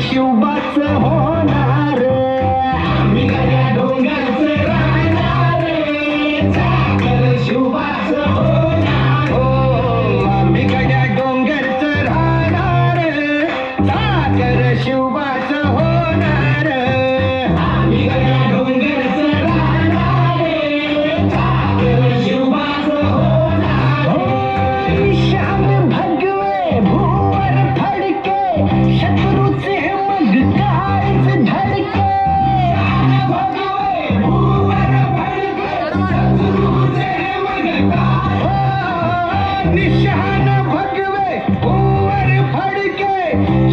शिवबाच होणार मी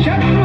शत्रु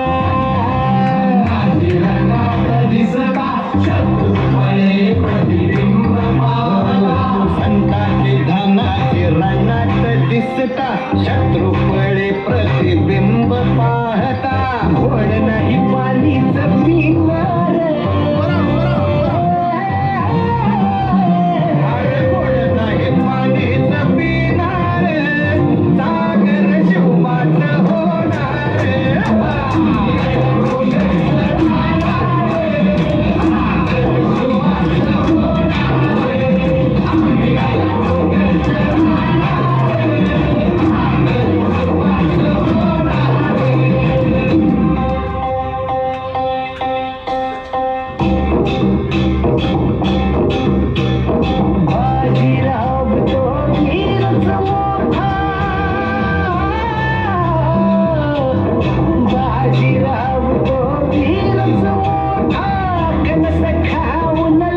होड नाही पाणी जमी I'm not sure if I'm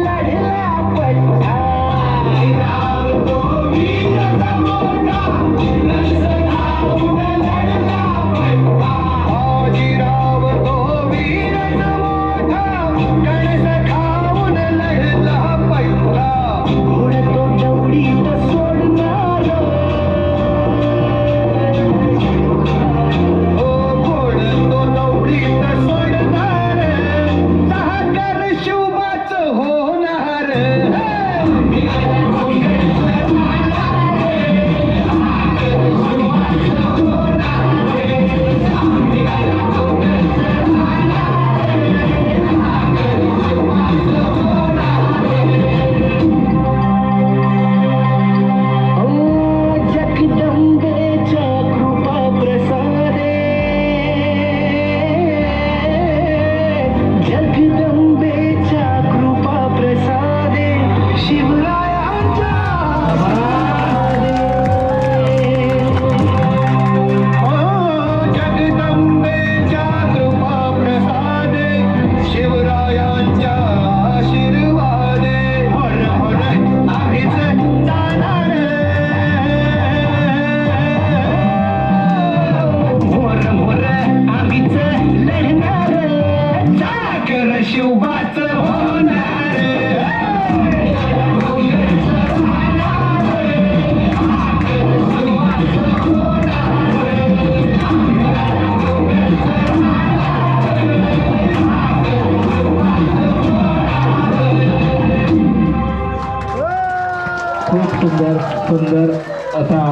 सुंदर सुंदर असा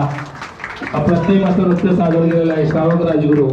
अप्रतिम असं नृत्य सादर केलेलं आहे श्रावक राजगुरू.